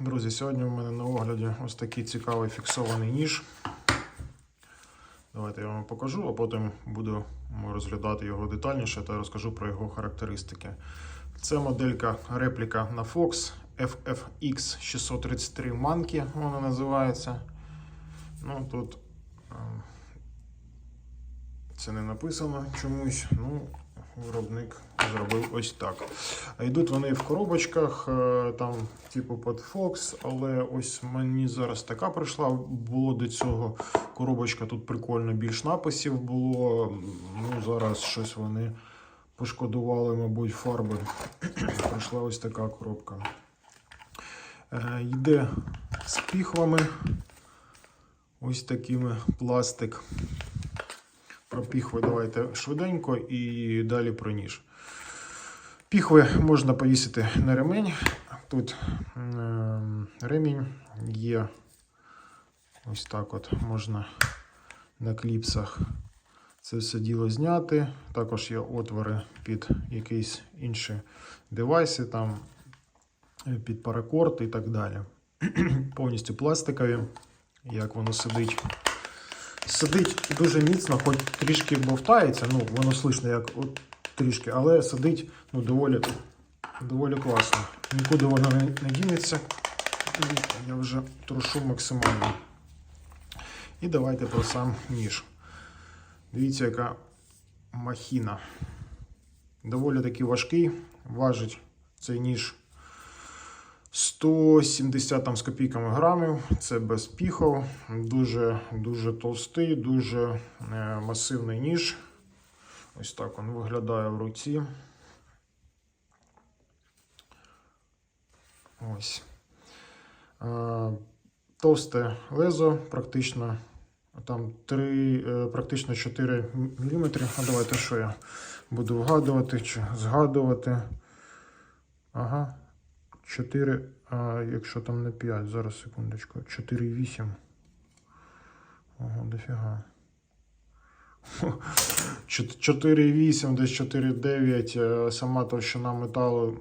Друзі, сьогодні в мене на огляді ось такий цікавий фіксований ніж. Давайте я вам покажу, а потім буду розглядати його детальніше та розкажу про його характеристики. Це моделька репліка на Fox FFX 633 Monkey, вона називається. Ну, тут е, це не написано чомусь. Ну, виробник зробив ось так. Йдуть вони в коробочках, е, там, типу під Fox, але ось мені зараз така прийшла. Було до цього коробочка, тут прикольно більш написів було. Ну, зараз щось вони пошкодували, мабуть, фарби. Прийшла ось така коробка. Е, Йде з піхвами. Ось такими пластик. Про піхви давайте швиденько і далі про ніж. Піхви можна повісити на ремень. Тут е, ремінь є. Ось так от можна на кліпсах це все діло зняти. Також є отвори під якісь інші девайси, там е, під паракорд і так далі. Повністю пластикові, як воно сидить. Сидить дуже міцно, хоч трішки бовтається, ну воно слышно як от трішки, але сидить ну, доволі, доволі класно. Нікуди воно не, не дінеться. Я вже трушу максимально. І давайте про сам ніж. Дивіться, яка махіна. Доволі таки важкий. Важить цей ніж 170 там з копійками грамів. Це без піхов. Дуже дуже товстий, дуже е, масивний ніж. Ось так він виглядає в руці. Ось. Е, Товсте лезо, практично там 3, е, практично 4 мм. А давайте що я буду вгадувати чи згадувати. Ага. 4, а якщо там не 5, зараз секундочку. 4,8. Ого, дофіга. 4,8, десь 4,9. е, Сама товщина металу,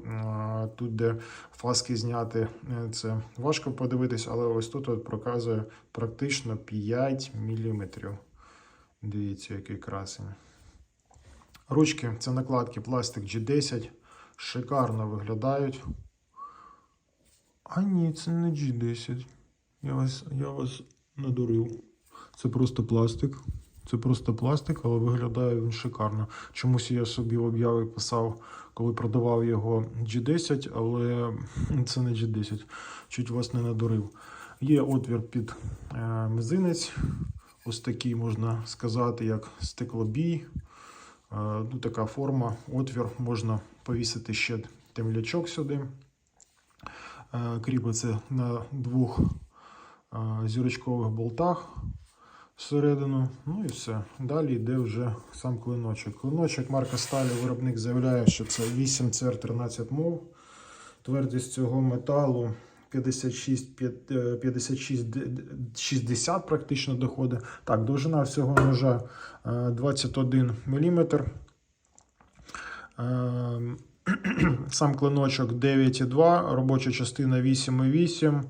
тут, де фаски зняти, е, це важко подивитись, але ось тут от проказує практично 5 мм. Дивіться, який красень. Ручки це накладки пластик G10. Шикарно виглядають. А ні, це не G10. Я вас, я вас надурив. Це просто пластик. Це просто пластик, але виглядає він шикарно. Чомусь я собі в об'яви писав, коли продавав його G10, але це не G10. Чуть вас не надурив. Є отвір під е, мизинець. Ось такий можна сказати, як стеклобій. Е, ну, така форма, отвір, можна повісити ще темлячок сюди. Е, кріпиться на двох е, зірочкових болтах всередину. Ну і все. Далі йде вже сам клиночок. Клиночок марка Сталі виробник заявляє, що це 8 cr 13 мов. Твердість цього металу 56, 56 60 практично доходить. Так, довжина всього ножа е, 21 мм. Сам клиночок 9,2, робоча частина 8,8.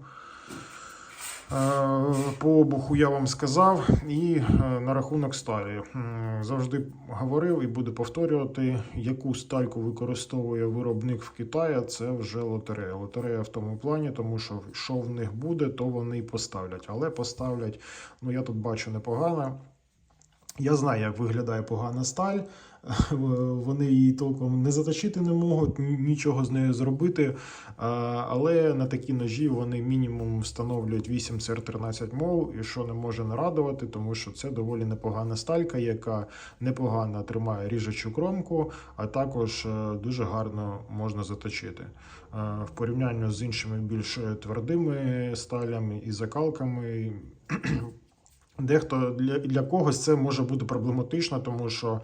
Е, По обуху я вам сказав. І е, на рахунок сталі. Завжди говорив і буду повторювати, яку стальку використовує виробник в Китаї, це вже лотерея. Лотерея в тому плані, тому що що в них буде, то вони і поставлять. Але поставлять, ну я тут бачу непогано. Я знаю, як виглядає погана сталь. Вони її толком не заточити не можуть, нічого з нею зробити. Але на такі ножі вони мінімум встановлюють 8 cr 13 мов, і що не може не радувати, тому що це доволі непогана сталька, яка непогано тримає ріжучу кромку, а також е, дуже гарно можна заточити. Е, В порівнянні з іншими більш твердими сталями і закалками. Дехто для, для когось це може бути проблематично, тому що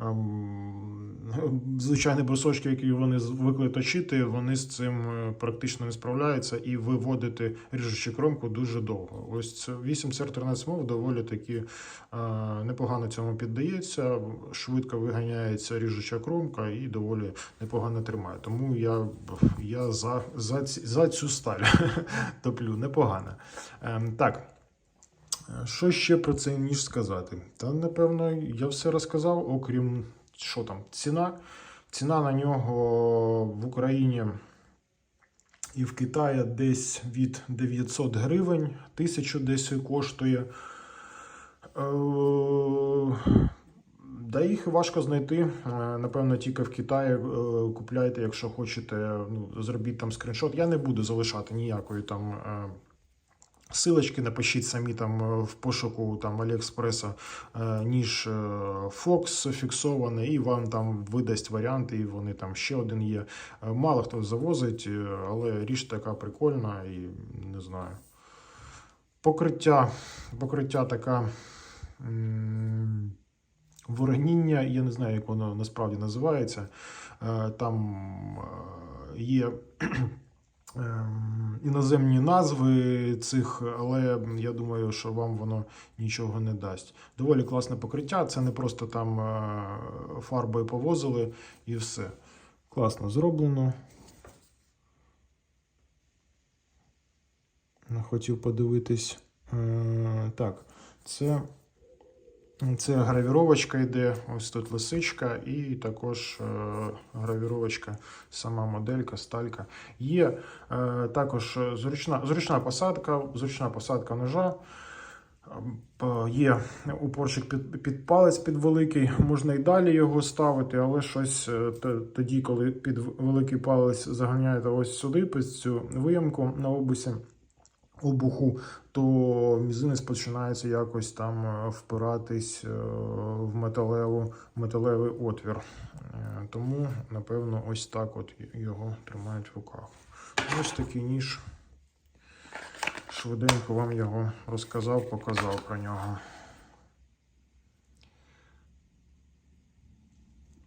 ем, звичайні брусочки, які вони звикли точити, вони з цим е, практично не справляються і виводити ріжучу кромку дуже довго. Ось це 8 cr 13 мов доволі таки е, непогано цьому піддається, швидко виганяється ріжуча кромка і доволі непогано тримає. Тому я, я за, за, за цю сталь топлю непогано. Ем, так. Що ще про цей ніж сказати? Та напевно я все розказав, окрім що там, ціна. Ціна на нього в Україні і в Китаї десь від 900 гривень, 1000 десь коштує. Е, Да їх важко знайти. Е, Напевно, тільки в Китаї е, купляйте, якщо хочете, ну, зробіть там скріншот. Я не буду залишати ніякої там. Силочки напишіть самі там е, в пошуку там Аліекспреса е, ніж Fox фіксований, і вам там видасть варіанти, і вони там ще один є. Е, Мало хто завозить, але річ така прикольна і не знаю. Покриття, покриття така. м, Вороніння, я не знаю, як воно насправді називається. Е, Там е, є іноземні назви цих, але я думаю, що вам воно нічого не дасть. Доволі класне покриття. Це не просто там е, фарбою повозили і все. Класно зроблено. Хотів подивитись. Е, Так, це. Це гравіровочка йде, ось тут лисичка, і також е, гравіровочка, сама моделька, сталька. Є е, також зручна, зручна посадка, зручна посадка ножа. Е, Є упорчик під, під палець під великий, можна і далі його ставити, але щось тоді, коли під великий палець заганяєте ось сюди, під цю виямку на обусі обуху, то мізинець починається якось там е, впиратись е, в металеву, металевий отвір. Е, Тому, напевно, ось так от його тримають в руках. Ось такий ніж. Швиденько вам його розказав, показав про нього.